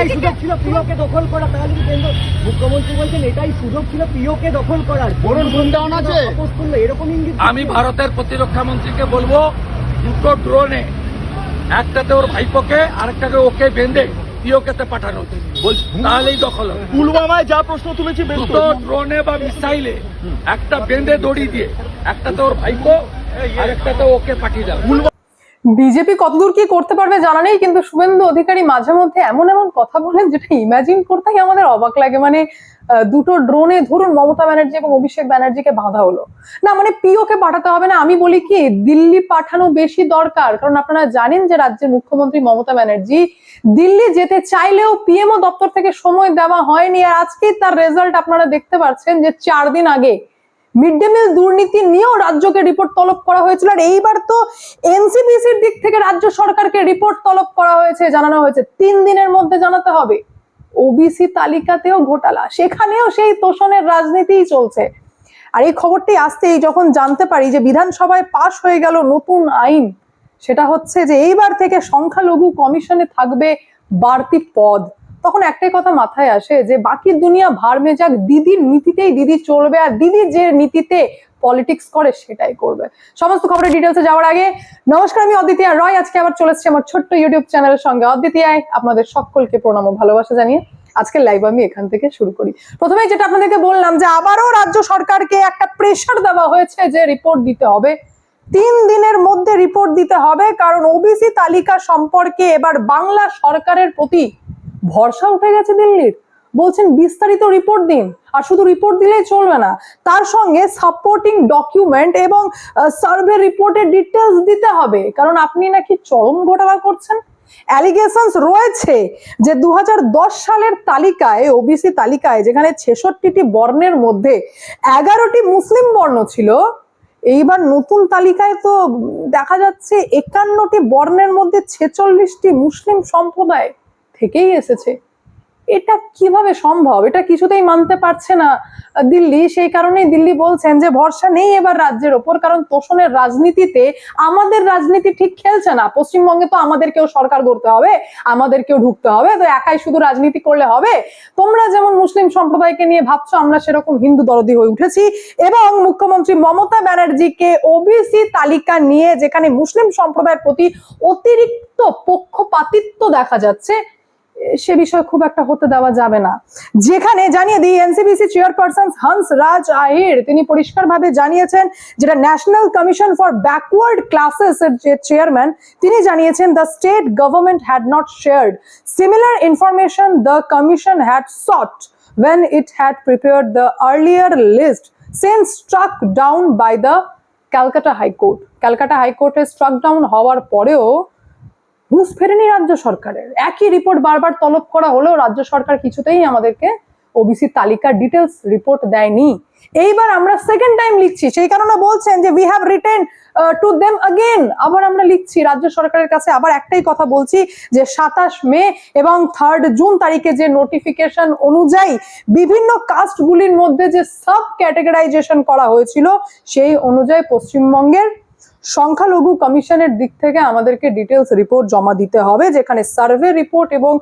এটাই সুযোগ ছিল প্রিয়কে দখল করা তাহলে কি কেন্দ্র? মুখ্যমন্ত্রী বলছেন এটাই সুযোগ ছিল প্রিয়কে দখল করার। বরুণ বৃন্দাবন আছে? এরকম ইঙ্গিত আমি ভারতের প্রতিরক্ষা মন্ত্রীকে বলব দুটো ড্রোনে একটাতে ওর ভাইপোকে আরেকটাকে ওকে বেঁধে পিওকেতে পাঠানো তাহলেই দখল হবে। পুলওয়ামায় যা প্রশ্ন তুলেছি দুটো ড্রোনে বা মিসাইলে একটা বেঁধে দড়ি দিয়ে একটাতে ওর ভাইপো আরেকটাতে ওকে পাঠিয়ে দাও বিজেপি কতদূর কি করতে পারবে জানা নেই, কিন্তু শুভেন্দু অধিকারী মাঝে মধ্যে এমন এমন কথা বলেন যেটা ইমাজিন করতেই আমাদের অবাক লাগে। মানে দুটো ড্রোনে ধরুন মমতা ব্যানার্জি এবং অভিষেক ব্যানার্জিকে বাঁধা হলো। না মানে পিওকে পাঠাতে হবে না, আমি বলি কি, দিল্লি পাঠানো বেশি দরকার। কারণ আপনারা জানেন যে রাজ্যের মুখ্যমন্ত্রী মমতা ব্যানার্জি দিল্লি যেতে চাইলেও পিএমও দপ্তর থেকে সময় দেওয়া হয়নি। আর আজকেই তার রেজাল্ট আপনারা দেখতে পাচ্ছেন যে চার দিন আগে মিড ডে মিল দুর্নীতি নিয়েও রাজ্যকে রিপোর্ট তলব করা হয়েছিল আর এইবার তো এনসিপিসির দিক থেকে রাজ্য সরকারকে রিপোর্ট তলব করা হয়েছে, জানানো হয়েছে। তিন দিনের মধ্যে জানাতে হবে। ওবিসি তালিকাতেও ঘোটালা। সেখানেও সেই তোষণের রাজনীতিই চলছে। আর এই খবরটি আসতেই যখন জানতে পারি যে বিধানসভায় পাশ হয়ে গেল নতুন আইন, সেটা হচ্ছে যে এইবার থেকে সংখ্যালঘু কমিশনে থাকবে বাড়তি পদ। তখন একটাই কথা মাথায় আসে যে, বাকি দুনিয়া ভার মেজাক দিদির নীতিতেই দিদি চলবে আর দিদি যে নীতিতে পলিটিক্স করে সেটাই করবে। সমস্ত খবরের ডিটেলসে যাওয়ার আগে, নমস্কার, আমি অদ্বিতীয় রয়। আজকে আবার চলে এসেছি আমার ছোট্ট ইউটিউব চ্যানেলের সঙ্গে। অদ্বিতীয় আপনাদের সকলকে প্রণাম ও ভালোবাসা জানিয়ে আজকে লাইভ আমি এখান থেকে শুরু করি। প্রথমে যেটা আপনাদেরকে বললাম যে, আবারও রাজ্য সরকারকে একটা প্রেশার দেওয়া হয়েছে যে রিপোর্ট দিতে হবে। তিন দিনের মধ্যে রিপোর্ট দিতে হবে, কারণ ওবিসি তালিকা সম্পর্কে এবার বাংলা সরকারের প্রতি ভরসা উঠে গেছে দিল্লির। বলছেন, বিস্তারিত রিপোর্ট দিন। আর শুধু রিপোর্ট দিলেই চলবে না, তার সঙ্গে সাপোর্টিং ডকুমেন্ট এবং সার্ভে রিপোর্টের ডিটেলস দিতে হবে। কারণ আপনি নাকি চরম ঘোটালা করছেন। অ্যালিগেশনস রয়েছে যে দু হাজার দশ সালের তালিকায় ওবিসি তালিকায়, যেখানে ছেষট্টিটি বর্ণের মধ্যে এগারোটি মুসলিম বর্ণ ছিল, এইবার নতুন তালিকায় তো দেখা যাচ্ছে একান্নটি বর্ণের মধ্যে ছেচল্লিশটি মুসলিম সম্প্রদায়। থেকেই এসেছে। এটা কীভাবে সম্ভব? এটা কিছুতেই মানতে পারছে না। দিল্লি, সেই কারণেই দিল্লি বলছেন যে, ভরসা নেই এবার রাজ্যের ওপর, কারণ তোষণের রাজনীতিতে আমাদের রাজনীতি ঠিক খেলছে না। পশ্চিমবঙ্গে তো আমাদেরকেও সরকার করতে হবে, আমাদেরকেও ঢুকতে হবে, তো একাই শুধু রাজনীতি করলে হবে। তোমরা যেমন মুসলিম সম্প্রদায়কে নিয়ে ভাবছ, আমরা সেরকম হিন্দু দরদি হয়ে উঠেছি এবং মুখ্যমন্ত্রী মমতা ব্যানার্জিকে ওবিসি তালিকা নিয়ে, যেখানে মুসলিম সম্প্রদায়ের প্রতি অতিরিক্ত পক্ষপাতিত্ব দেখা যাচ্ছে সে বিষয় খুব একটা হতে দেওয়া যাবে না। যেখানে জানিয়ে দিই এনসিবিসি চেয়ারপারসন হান্স রাজ আহির তিনি পরিষ্কারভাবে জানিয়েছেন যেটা National Commission for Backward Classes এর যে চেয়ারম্যান তিনি জানিয়েছেন the state government had not shared similar information the commission had sought when it had prepared the earlier list since struck down by the Calcutta high court Calcutta হাইকোর্টে struck down হওয়ার পরেও হুঁশ ফেরেনি রাজ্য সরকারের। একই রিপোর্ট বারবার তলব করা হলেও রাজ্য সরকার কিছুতেই আমাদেরকে ওবিসি তালিকার ডিটেলস রিপোর্ট দেয়নি। এইবার আমরা সেকেন্ড টাইম লিখছি, সেই কারণে বলছেন যে we have written to them again আবার আমরা লিখছি, রাজ্য সরকারের কাছে আবার একটাই কথা বলছি যে, সাতাশ মে এবং থার্ড জুন তারিখে যে নোটিফিকেশন অনুযায়ী বিভিন্ন কাস্টগুলির মধ্যে যে সাব ক্যাটেগরাইজেশন করা হয়েছিল, সেই অনুযায়ী পশ্চিমবঙ্গের সংখ্যালঘু কমিশনের দিক থেকে আমাদেরকে ডিটেলস রিপোর্ট জমা দিতে হবে, যেখানে সার্ভে রিপোর্ট এবং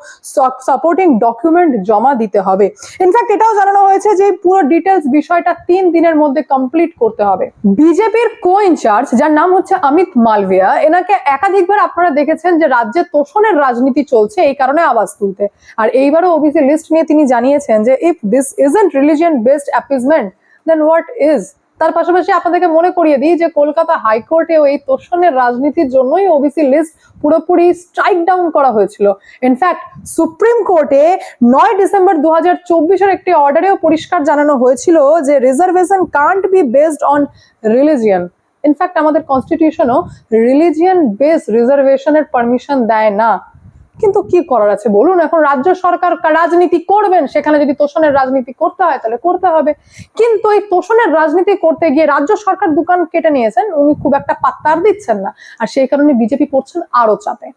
সাপোর্টিং ডকুমেন্ট জমা দিতে হবে। ইনফ্যাক্ট এটাও জানানো হয়েছে যে পুরো ডিটেলস বিষয়টা তিন দিনের মধ্যে কমপ্লিট করতে হবে। বিজেপির কো ইনচার্জ যার নাম হচ্ছে অমিত মালভিয়া, এনাকে একাধিকবার আপনারা দেখেছেন যে রাজ্যে তোষণের রাজনীতি চলছে, এই কারণে আওয়াজ তুলতে। আর এইবারও ওবিসি লিস্ট নিয়ে তিনি জানিয়েছেন যে if this isn't religion based appeasement then what is তার পাশাপাশি আপনাদেরকে মনে করিয়ে দিই যে কলকাতা হাইকোর্টেও এই তোষণের রাজনীতির জন্যই ওবিসি লিস্ট পুরোপুরি স্ট্রাইক ডাউন করা হয়েছিল। ইনফ্যাক্ট সুপ্রিম কোর্টে নয় ডিসেম্বর দু হাজার একটি অর্ডারেও পরিষ্কার জানানো হয়েছিল যে reservation can't be based on religion in fact আমাদের কনস্টিটিউশনও রিলিজিয়ান বেস রিজার্ভেশনের পারমিশন দেয় না। কিন্তু কি করার আছে? বলুন, এখন রাজ্য সরকার রাজনীতি করবেন, সেখানে যদি তোষণের রাজনীতি করতে হয়, তাহলে করতে হবে। কিন্তু এই তোষণের রাজনীতি করতে গিয়ে রাজ্য সরকার দোকান কেটে নিয়েছেন, উনি খুব একটা পাত্তার দিচ্ছেন না। আর সেই কারণে বিজেপি পড়ছেন আরও চাপে।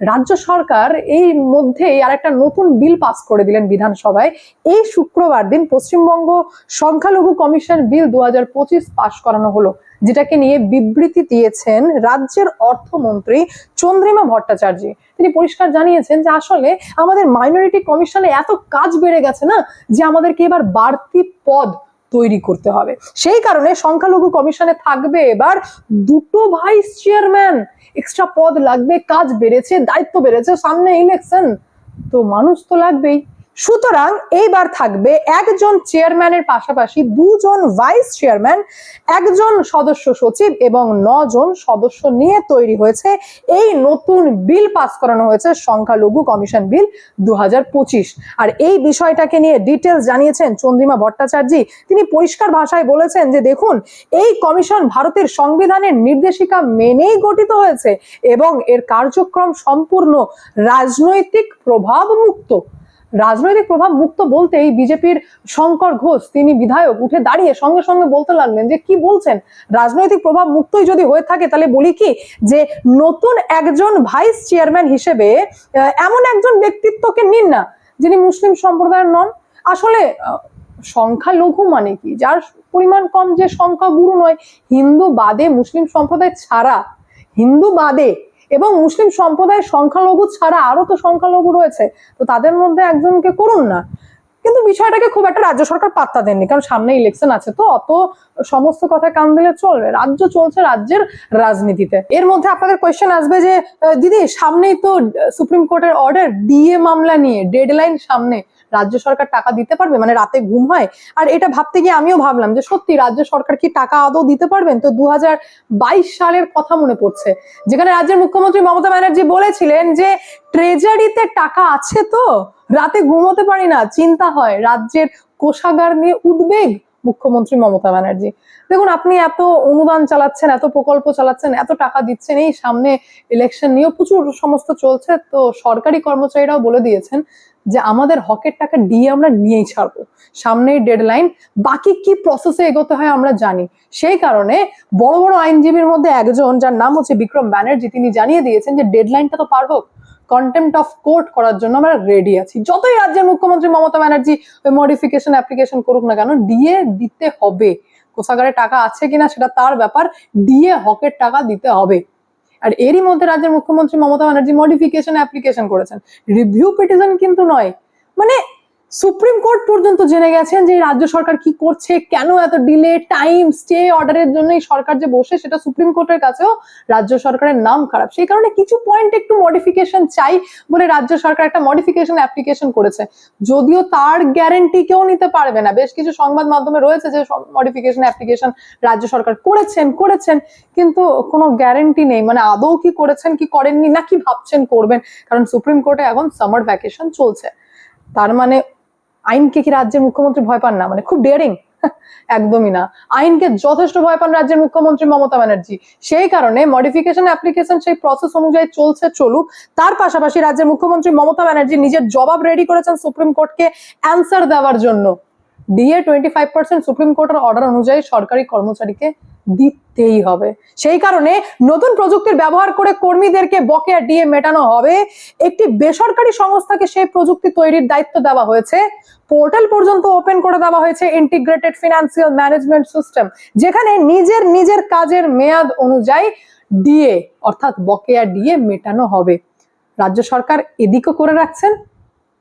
রাজ্য সরকার এই মধ্যেই আর একটা নতুন বিল পাস করে দিলেন বিধানসভায়। এই শুক্রবার দিন পশ্চিমবঙ্গ সংখ্যালঘু কমিশন বিল দু পাশ করানো হলো। যেটাকে নিয়ে বিবৃতি দিয়েছেন রাজ্যের অর্থমন্ত্রী চন্দ্রিমা ভট্টাচার্য। তিনি পরিষ্কার জানিয়েছেন যে আসলে আমাদের মাইনরিটি কমিশনে এত কাজ বেড়ে গেছে না যে আমাদেরকে এবার বাড়তি পদ তৈরি করতে হবে। সেই কারণে সংখ্যালঘু কমিশনে থাকবে এবার দুটো ভাইস চেয়ারম্যান এক্সট্রা পদ লাগবে, কাজ বেড়েছে, দায়িত্ব বেড়েছে, সামনে ইলেকশন তো মানুষ তো লাগবেই। সুতরাং এইবার থাকবে একজন চেয়ারম্যানের পাশাপাশি দুজন ভাইস চেয়ারম্যান, একজন সদস্য সচিব এবং নজন সদস্য নিয়ে তৈরি হয়েছে। এই নতুন বিল পাস করানো হয়েছে সংখ্যালঘু কমিশন বিল দু হাজার পঁচিশ। আর এই বিষয়টাকে নিয়ে ডিটেলস জানিয়েছেন চন্দ্রিমা ভট্টাচার্য। তিনি পরিষ্কার ভাষায় বলেছেন যে, দেখুন, এই কমিশন ভারতের সংবিধানের নির্দেশিকা মেনেই গঠিত হয়েছে এবং এর কার্যক্রম সম্পূর্ণ রাজনৈতিক প্রভাব মুক্ত রাজনৈতিক প্রভাব মুক্ত বলতেই বিজেপির শঙ্কর ঘোষ, তিনি বিধায়ক, উঠে দাঁড়িয়ে সঙ্গে সঙ্গে বলতে লাগলেন যে, কি বলছেন? রাজনৈতিক প্রভাব মুক্তই যদি হয়ে থাকে, তাহলে বলি কি যে, নতুন একজন ভাইস চেয়ারম্যান হিসেবে এমন একজন ব্যক্তিত্বকে নিন না, যিনি মুসলিম সম্প্রদায়ের নন। আসলে সংখ্যালঘু মানে কি? যার পরিমাণ কম যে সংখ্যা গুরু নয়। হিন্দু বাদে মুসলিম সম্প্রদায় ছাড়া, হিন্দু বাদে এবং মুসলিম সম্প্রদায়ের সংখ্যালঘু ছাড়া আরও তো সংখ্যালঘু রয়েছে, তো তাদের মধ্যে একজনকে করুন না। কিন্তু বিষয়টাকে খুব একটা রাজ্য সরকার পাত্তা দেননি, কারণ সামনে ইলেকশন আছে তো, অত সমস্ত কথা কান দিলে চলবে। রাজ্য চলছে রাজ্যের রাজনীতিতে। এর মধ্যে আপনাদের কোয়েশ্চেন আসবে যে দিদি, সামনেই তো সুপ্রিম কোর্টের অর্ডার ডিএ মামলা নিয়ে ডেডলাইন সামনে। রাজ্য সরকার টাকা দিতে পারবে? মানে রাতে ঘুম হয়। আর এটা ভাবতে গিয়ে আমিও ভাবলাম যে, সত্যি রাজ্য সরকার কি টাকা আদৌ দিতে পারবেন? তো দু হাজার বাইশ সালের কথা মনে পড়ছে, যেখানে রাজ্যের মুখ্যমন্ত্রী মমতা ব্যানার্জি বলেছিলেন যে ট্রেজারিতে টাকা আছে তো? রাতে ঘুমোতে পারি না, চিন্তা হয়। রাজ্যের কোষাগার নিয়ে উদ্বেগ, মুখ্যমন্ত্রী মমতা ব্যানার্জি। দেখুন, আপনি এত অনুদান চালাচ্ছেন, এত প্রকল্প চালাচ্ছেন, এত টাকা দিচ্ছেন, এই সামনে ইলেকশন নিয়েও প্রচুর সমস্ত চলছে। তো সরকারি কর্মচারীরাও বলে দিয়েছেন যে, আমাদের হকের টাকা দিয়ে আমরা নিয়েই ছাড়বো। সামনেই ডেডলাইন বাকি কি প্রসেসে এগোতে হয় আমরা জানি। সেই কারণে বড় বড় আইনজীবীর মধ্যে একজন, যার নাম হচ্ছে বিক্রম ব্যানার্জি, তিনি জানিয়ে দিয়েছেন যে ডেডলাইনটা তো পার হোক। কন্টেম্পট অফ কোর্ট করার জন্য আমরা রেডি আছি। যতই রাজ্যের মুখ্যমন্ত্রী মমতা ব্যানার্জি মডিফিকেশন অ্যাপ্লিকেশন করুক না কেন ডিএ দিতে হবে। কোষাগারে টাকা আছে কিনা সেটা তার ব্যাপার ডিএ হকের টাকা দিতে হবে। আর এরই মধ্যে রাজ্যের মুখ্যমন্ত্রী মমতা ব্যানার্জি মডিফিকেশন অ্যাপ্লিকেশন করেছেন। রিভিউ পিটিশন কিন্তু নয়। মানে সুপ্রিম কোর্ট পর্যন্ত জেনে গেছেন যে রাজ্য সরকার কি করছে, কেন এত ডিলে টাইম স্টে অর্ডারের জন্য এই সরকার যে বসে সেটা সুপ্রিম কোর্টের কাছেও রাজ্য সরকারের নাম খারাপ। সেই কারণে কিছু পয়েন্ট একটু মডিফিকেশন চাই বলে রাজ্য সরকার একটা মডিফিকেশন অ্যাপ্লিকেশন করেছে। যদিও তার গ্যারেন্টি কেউ নিতে পারবে না। বেশ কিছু সংবাদ মাধ্যমে রয়েছে যে মডিফিকেশন অ্যাপ্লিকেশন রাজ্য সরকার করেছেন করেছেন, কিন্তু কোনো গ্যারেন্টি নেই। মানে আদৌ কি করেছেন, কি করেননি, না কি ভাবছেন করবেন? কারণ সুপ্রিম কোর্টে এখন সামার ভ্যাকেশন চলছে। তার মানে আইনকে কি রাজ্যের মুখ্যমন্ত্রী ভয় পান না? মানে খুব ডেয়ারিং একদমই না। আইনকে যথেষ্ট ভয় পান রাজ্যের মুখ্যমন্ত্রী মমতা ব্যানার্জি। সেই কারণে মডিফিকেশন অ্যাপ্লিকেশন সেই প্রসেস অনুযায়ী চলছে, চলুক। তার পাশাপাশি রাজ্যের মুখ্যমন্ত্রী মমতা ব্যানার্জি নিজের জবাব রেডি করেছেন সুপ্রিম কোর্টকে অ্যান্সার দেওয়ার জন্য। DA twenty five percent Supreme কোর্টের অর্ডার অনুযায়ী সরকারি কর্মচারীকে দিতেই হবে। সেই কারণে নতুন প্রযুক্তির ব্যবহার করে কর্মীদেরকে বকেয়া ডিএ মেটানো হবে। একটি বেসরকারি সংস্থাকে সেই প্রযুক্তি তৈরির দায়িত্ব দেওয়া হয়েছে। পোর্টাল পর্যন্ত ওপেন করে দেওয়া হয়েছে ইন্টিগ্রেটেড ফিনান্সিয়াল ম্যানেজমেন্ট সিস্টেম, যেখানে নিজের নিজের কাজের মেয়াদ অনুযায়ী ডিএ, অর্থাৎ বকেয়া ডিএ মেটানো হবে। রাজ্য সরকার এদিকও করে রাখছেন,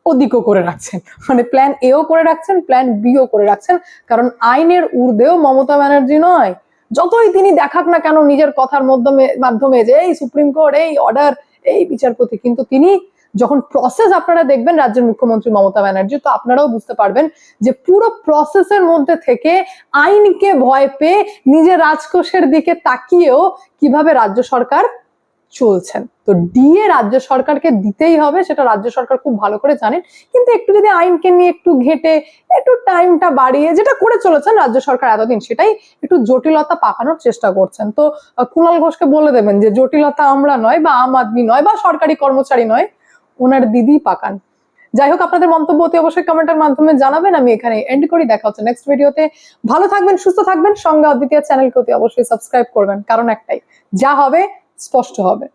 ওদিকও করে রাখছেন। মানে প্ল্যান এও করে রাখছেন প্ল্যান বিও করে রাখছেন। কারণ আইনের ঊর্ধ্বেও মমতা ব্যানার্জি নয় যতই তিনি দেখাক না কেন নিজের কথার মাধ্যমে মাধ্যমে যে এই সুপ্রিম কোর্ট, এই অর্ডার এই বিচারপতি, কিন্তু তিনি যখন প্রসেস আপনারা দেখবেন রাজ্যের মুখ্যমন্ত্রী মমতা ব্যানার্জি, তো আপনারাও বুঝতে পারবেন যে পুরো প্রসেসের মধ্যে থেকে আইনকে ভয় পেয়ে নিজের রাজকোষের দিকে তাকিয়েও কীভাবে রাজ্য সরকার চলছেন। তো ডিএ রাজ্য সরকারকে দিতেই হবে, সেটা রাজ্য সরকার খুব ভালো করে জানেন। কিন্তু একটু যদি আইনকে নিয়ে একটু ঘেটে, একটু টাইমটা বাড়িয়ে, যেটা করে চলেছেন রাজ্য সরকার এতদিন, সেটাই একটু জটিলতা পাকানোর চেষ্টা করছেন। তো কুণাল ঘোষকে বলে দেবেন যে, জটিলতা আমরা নয় বা আম আদমি নয় বা সরকারি কর্মচারী নয়, ওনার দিদি পাকান। যাই হোক, আপনাদের মন্তব্য অতি অবশ্যই কমেন্টের মাধ্যমে জানাবেন। আমি এখানে এন্ড করি, দেখা হচ্ছে নেক্সট ভিডিওতে ভালো থাকবেন, সুস্থ থাকবেন, সঙ্গে অদ্বিতীয় চ্যানেলকে অতি অবশ্যই সাবস্ক্রাইব করবেন, কারণ একটাই, যা হবে স্পষ্ট হবে।